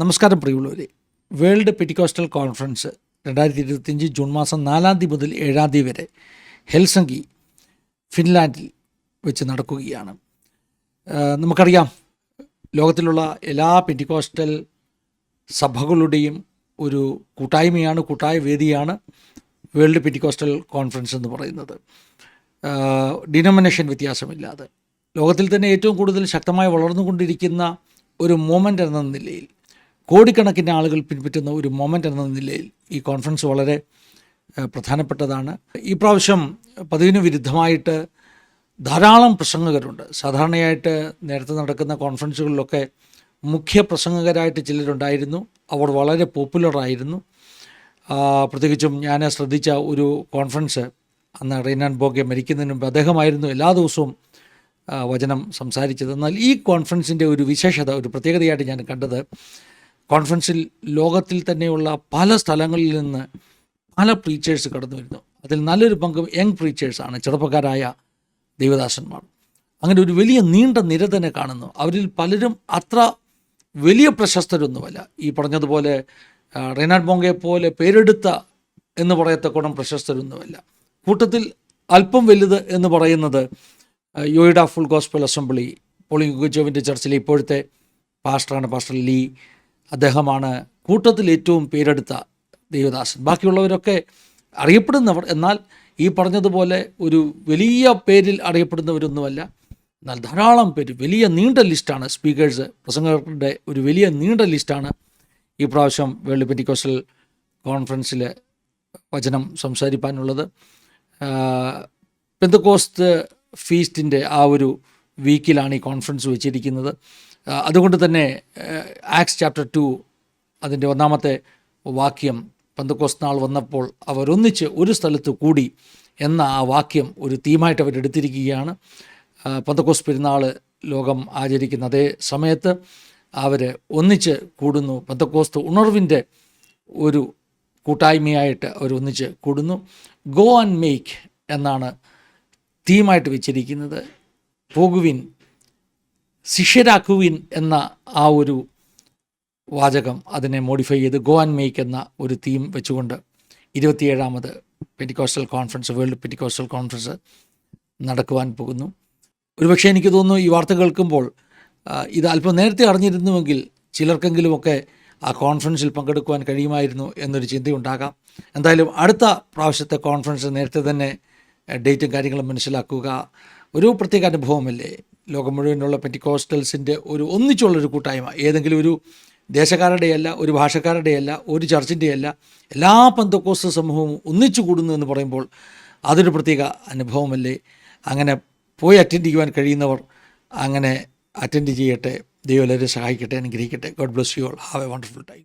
നമസ്കാരം പ്രിയമുള്ളവരെ. World pentecostal conference രണ്ടായിരത്തി ഇരുപത്തിയഞ്ച് ജൂൺ മാസം നാലാം തീയതി മുതൽ ഏഴാം തീയതി വരെ ഹെൽസങ്കി ഫിൻലാൻഡിൽ വെച്ച് നടക്കുകയാണ്. നമുക്കറിയാം ലോകത്തിലുള്ള എല്ലാ പെറ്റിക്കോസ്റ്റൽ സഭകളുടെയും ഒരു കൂട്ടായ്മയാണ് കൂട്ടായ വേദിയാണ് വേൾഡ് പെറ്റിക്കോസ്റ്റൽ കോൺഫറൻസ് എന്ന് പറയുന്നത്. ഡിനോമിനേഷൻ വ്യത്യാസമില്ലാതെ. ലോകത്തിൽ തന്നെ ഏറ്റവും കൂടുതൽ ശക്തമായി വളർന്നുകൊണ്ടിരിക്കുന്ന ഒരു മൊമെന്റ് എന്ന നിലയിൽ കോടിക്കണക്കിന് ആളുകൾ പിൻപറ്റുന്ന ഒരു മൊമെന്റ് എന്ന നിലയിൽ ഈ കോൺഫറൻസ് വളരെ പ്രധാനപ്പെട്ടതാണ്. ഈ പ്രാവശ്യം പതിവിന് വിരുദ്ധമായിട്ട് ധാരാളം പ്രസംഗകരുണ്ട്. സാധാരണയായിട്ട് നേരത്തെ നടക്കുന്ന കോൺഫറൻസുകളിലൊക്കെ മുഖ്യ പ്രസംഗകരായിട്ട് ചിലരുണ്ടായിരുന്നു. അവർ വളരെ പോപ്പുലറായിരുന്നു പ്രത്യേകിച്ചും ഞാൻ ശ്രദ്ധിച്ച ഒരു കോൺഫറൻസ് അന്ന് റെയ്നാൻ ബോഗെ മരിക്കുന്നതിന് മുമ്പ് അദ്ദേഹമായിരുന്നു എല്ലാ ദിവസവും വചനം സംസാരിച്ചത്. എന്നാൽ ഈ കോൺഫറൻസിന്റെ ഒരു വിശേഷത ഒരു പ്രത്യേകതയായിട്ട് ഞാൻ കണ്ടത് കോൺഫറൻസിൽ ലോകത്തിൽ തന്നെയുള്ള പല സ്ഥലങ്ങളിൽ നിന്ന് പല പ്രീച്ചേഴ്സ് കടന്നു വരുന്നു. അതിൽ നല്ലൊരു പങ്ക് യങ് പ്രീച്ചേഴ്സാണ് ചെറുപ്പക്കാരായ ദൈവദാസന്മാർ. അങ്ങനെ ഒരു വലിയ നീണ്ട നിര തന്നെ കാണുന്നു. അവരിൽ പലരും അത്ര വലിയ പ്രശസ്തരൊന്നുമല്ല. ഈ പറഞ്ഞതുപോലെ റെയ്നാഡ് ബോങ്കയെ പോലെ പേരെടുത്ത എന്ന് പറയത്തക്കോണം പ്രശസ്തരൊന്നുമല്ല. കൂട്ടത്തിൽ അല്പം വലുത് എന്ന് പറയുന്നത് യോയിഡ ഫുൾ ഗോസ്പൽ അസംബ്ലി പോളിംഗ് ഗുജോവിന്റെ ചർച്ചിലെ ഇപ്പോഴത്തെ പാസ്റ്ററാണ് പാസ്റ്റർ ലീ അദ്ദേഹമാണ് കൂട്ടത്തിൽ ഏറ്റവും പേരെടുത്ത ദേവദാസൻ. ബാക്കിയുള്ളവരൊക്കെ അറിയപ്പെടുന്നവർ. എന്നാൽ ഈ പറഞ്ഞതുപോലെ ഒരു വലിയ പേരിൽ അറിയപ്പെടുന്നവരൊന്നുമല്ല. എന്നാൽ ധാരാളം പേര്. വലിയ നീണ്ട ലിസ്റ്റാണ്. സ്പീക്കേഴ്സ് പ്രസംഗകരുടെ ഒരു വലിയ നീണ്ട ലിസ്റ്റാണ്. ഈ പ്രാവശ്യം വേൾഡ് പെറ്റിക്കോസ്റ്റൽ കോൺഫറൻസിൽ വചനം സംസാരിപ്പാനുള്ളത്. പെന്തക്കോസ്റ്റ് ഫീസ്റ്റിന്റെ ആ ഒരു വീക്കിലാണ് ഈ കോൺഫറൻസ് വെച്ചിരിക്കുന്നത്. അതുകൊണ്ട് തന്നെ ആക്സ് ചാപ്റ്റർ ടു അതിന്റെ ഒന്നാമത്തെ വാക്യം പന്തക്കോസ് നാൾ വന്നപ്പോൾ അവരൊന്നിച്ച് ഒരു സ്ഥലത്ത് കൂടി എന്ന ആ വാക്യം ഒരു തീമായിട്ട് അവരെടുത്തിരിക്കുകയാണ്. പന്തക്കോസ് പെരുന്നാൾ ലോകം ആചരിക്കുന്ന അതേ സമയത്ത് അവർ ഒന്നിച്ച് കൂടുന്നു. പന്തക്കോസ്ത് ഉണർവിന്റെ ഒരു കൂട്ടായ്മയായിട്ട് അവർ ഒന്നിച്ച് കൂടുന്നു. ഗോ ആൻഡ് മേക്ക് എന്നാണ് തീമായിട്ട് വെച്ചിരിക്കുന്നത്. പോകുവിൻ ശിഷ്യരാക്കുവിൻ എന്ന ആ ഒരു വാചകം അതിനെ മോഡിഫൈ ചെയ്ത് ഗോ ആൻഡ് മേക്ക് എന്ന ഒരു തീം വെച്ചുകൊണ്ട് ഇരുപത്തിയേഴാമത് pentecostal conference world pentecostal conference നടക്കുവാൻ പോകുന്നു. ഒരുപക്ഷെ എനിക്ക് തോന്നുന്നു ഈ വാർത്ത കേൾക്കുമ്പോൾ ഇത് അല്പം നേരത്തെ അറിഞ്ഞിരുന്നുവെങ്കിൽ ചിലർക്കെങ്കിലുമൊക്കെ ആ കോൺഫറൻസിൽ പങ്കെടുക്കുവാൻ കഴിയുമായിരുന്നു എന്നൊരു ചിന്തയുണ്ടാകാം. എന്തായാലും അടുത്ത പ്രാവശ്യത്തെ കോൺഫറൻസ് നേരത്തെ തന്നെ ഡേറ്റും കാര്യങ്ങളും മനസ്സിലാക്കുക. ഒരു പ്രത്യേക അനുഭവമല്ലേ? ലോകം മുഴുവനുള്ള പെറ്റിക്കോസ്റ്റൽസിന്റെ ഒരു ഒന്നിച്ചുള്ളൊരു കൂട്ടായ്മ. ഏതെങ്കിലും ഒരു ദേശക്കാരുടെയല്ല ഒരു ഭാഷക്കാരുടെയല്ല ഒരു ചർച്ചിന്റെയല്ല എല്ലാ പന്തക്കോസ് സമൂഹവും ഒന്നിച്ചു കൂടുന്നു എന്ന് പറയുമ്പോൾ അതൊരു പ്രത്യേക അനുഭവമല്ലേ? അങ്ങനെ പോയി അറ്റൻഡ് ചെയ്യുവാൻ കഴിയുന്നവർ അങ്ങനെ അറ്റൻഡ് ചെയ്യട്ടെ. ദൈവം എല്ലാവരും സഹായിക്കട്ടെ അനുഗ്രഹിക്കട്ടെ. God bless you all have a wonderful time